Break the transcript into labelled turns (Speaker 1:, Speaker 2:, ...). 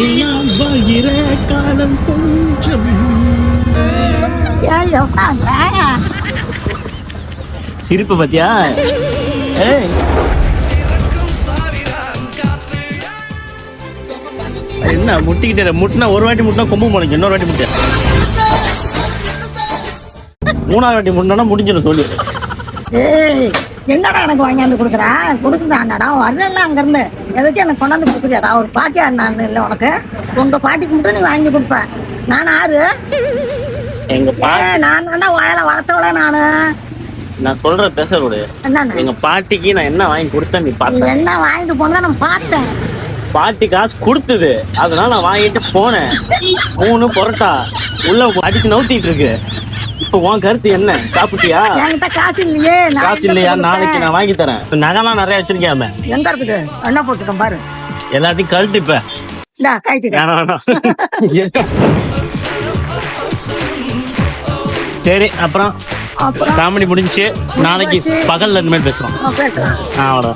Speaker 1: நான் வாழ்கிற காலம் கொஞ்சம் சிரிப்பு பத்தியா? என்ன முட்டிக்கிட்டே முட்டினா ஒரு வாட்டி முட்டினா கொம்பு முளைக்கும். இன்னொரு வாட்டி முட்டியா மூணாவது வாட்டி முட்டினா முடிஞ்சிடும் சொல்லு.
Speaker 2: ஏய். என்னடா எனக்கு வாங்கியாந்து கொடுக்குறா? கொடுக்குறான்டா வரல அங்கிருந்து எதாச்சும் எனக்கு கொண்டாந்து கொடுக்குறியாடா? ஒரு பாட்டியா நான் இல்லை உனக்கு? உங்க பாட்டிக்கு மட்டும் நீ வாங்கி கொடுப்ப. நான் ஆறு நான் தானே வாயில வளர்த்தவள நானு.
Speaker 1: நான் சொல்ற பேச
Speaker 2: என்னண்ணே?
Speaker 1: எங்க பாட்டிக்கு நான் என்ன வாங்கி கொடுத்தேன் நீ
Speaker 2: நீ
Speaker 1: பார்த்த
Speaker 2: என்ன வாங்கிட்டு போனதா நான் பார்த்தேன்.
Speaker 1: பாட்டி காசு கொடுத்தது. அதனால நான் வாங்கிட்டு போனேன். மூணு பரோட்டா. உள்ள அடிச்சு நவுத்திட்டு இருக்கு. இப்ப உன் கருத்து என்ன? சாப்பிட்டியா?
Speaker 2: என்கிட்ட காசு இல்லையே
Speaker 1: காசு இல்லையா? நாளைக்கு நான் வாங்கி தரேன். நகைலாம் நிறைய வச்சிருக்கேன்
Speaker 2: எங்க இருக்குது? என்ன போட்டுக்கேன் பாரு.
Speaker 1: எல்லாத்தையும் கழட்டு இப்ப. சரி அப்புறம்?
Speaker 2: அப்புறம்?
Speaker 1: காமெடி முடிஞ்சுச்சு. நாளைக்கு பகல்ல மாதிரி பேசுறோம். அவ்வளோ